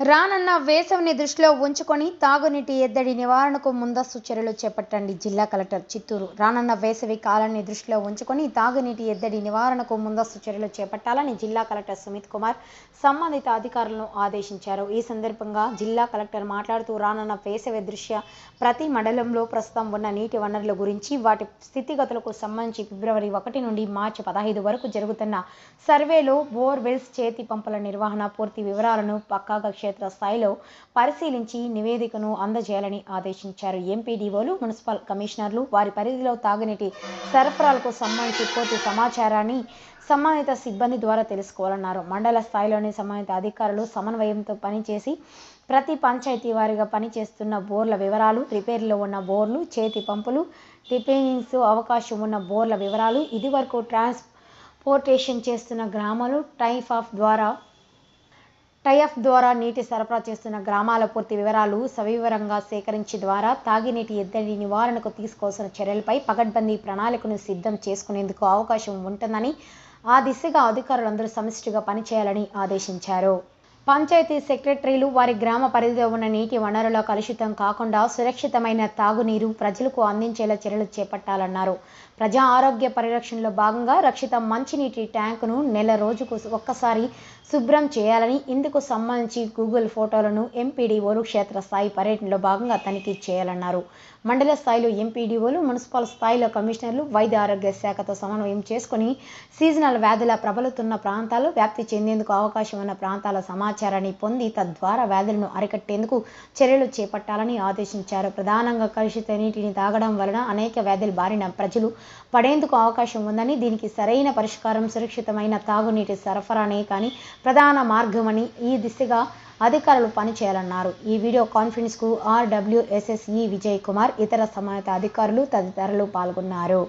రానున్న వేసవిని దృష్టిలో ఉంచుకొని తాగునీటి ఎద్దడి నివారణకు ముందస్తు చర్యలు చేపట్టండి జిల్లా కలెక్టర్ చిత్తూరు. రానున్న వేసవి కాలాన్ని దృష్టిలో ఉంచుకొని తాగునీటి ఎద్దడి నివారణకు ముందస్తు చర్యలు చేపట్టాలని జిల్లా కలెక్టర్ సుమిత్ కుమార్ సంబంధిత అధికారులను ఆదేశించారు. ఈ సందర్భంగా జిల్లా కలెక్టర్ మాట్లాడుతూ రానున్న వేసవి దృష్ట్యా ప్రతి మండలంలో ప్రస్తుతం ఉన్న నీటి వనరుల గురించి వాటి స్థితిగతులకు సంబంధించి ఫిబ్రవరి ఒకటి నుండి మార్చి పదహైదు వరకు జరుగుతున్న సర్వేలో బోర్వెల్స్ చేతి పంపుల నిర్వహణ పూర్తి వివరాలను పక్కాగా క్షేత్ర స్థాయిలో పరిశీలించి నివేదికను అందజేయాలని ఆదేశించారు. ఎంపీడీఓలు మున్సిపల్ కమిషనర్లు వారి పరిధిలో తాగునీటి సరఫరాలకు సంబంధించి పూర్తి సమాచారాన్ని సంబంధిత సిబ్బంది ద్వారా తెలుసుకోవాలన్నారు. మండల స్థాయిలోని సంబంధిత అధికారులు సమన్వయంతో పనిచేసి ప్రతి పంచాయతీ వారిగా పనిచేస్తున్న బోర్ల వివరాలు రిపేర్లో ఉన్న బోర్లు చేతి పంపులు రిపేరింగ్స్ అవకాశం ఉన్న బోర్ల వివరాలు ఇదివరకు ట్రాన్స్పోర్టేషన్ చేస్తున్న గ్రామాలు టైప్ ఆఫ్ ద్వారా టైఎఫ్ ద్వారా నీటి సరఫరా చేస్తున్న గ్రామాల పూర్తి వివరాలు సవివరంగా సేకరించి ద్వారా తాగినీటి ఎద్దడి నివారణకు తీసుకోవాల్సిన చర్యలపై పగడ్బందీ ప్రణాళికను సిద్ధం చేసుకునేందుకు అవకాశం ఉంటుందని ఆ దిశగా అధికారులందరూ సమిష్టిగా పనిచేయాలని ఆదేశించారు. పంచాయతీ సెక్రటరీలు వారి గ్రామ పరిధిలో ఉన్న నీటి వనరుల కలుషితం కాకుండా సురక్షితమైన తాగునీరు ప్రజలకు అందించేలా చర్యలు చేపట్టాలన్నారు. ప్రజా ఆరోగ్య పరిరక్షణలో భాగంగా రక్షిత మంచినీటి ట్యాంకును నెల రోజుకు ఒక్కసారి శుభ్రం చేయాలని ఇందుకు సంబంధించి గూగుల్ ఫోటోలను ఎంపీడీఓలు క్షేత్రస్థాయి పర్యటనలో భాగంగా తనిఖీ చేయాలన్నారు. మండల స్థాయిలో ఎంపీడీఓలు మున్సిపల్ స్థాయిలో కమిషనర్లు వైద్య ఆరోగ్య శాఖతో సమన్వయం చేసుకుని సీజనల్ వ్యాధుల ప్రబలుతున్న ప్రాంతాలు వ్యాప్తి చెందేందుకు అవకాశం ఉన్న ప్రాంతాల సమాచారాన్ని పొంది తద్వారా వ్యాధులను అరికట్టేందుకు చర్యలు చేపట్టాలని ఆదేశించారు. ప్రధానంగా కలుషిత నీటిని తాగడం వలన అనేక వ్యాధులు బారిన ప్రజలు పడేందుకు అవకాశం ఉందని దీనికి సరైన పరిష్కారం సురక్షితమైన తాగునీటి సరఫరానే కానీ ప్రధాన మార్గమని ఈ దిశగా అధికారులు పనిచేయాలన్నారు. ఈ వీడియో కాన్ఫరెన్స్కు ఆర్డబ్ల్యూఎస్ఎస్ఈ విజయ్ కుమార్ ఇతర సంబంధిత అధికారులు తదితరులు పాల్గొన్నారు.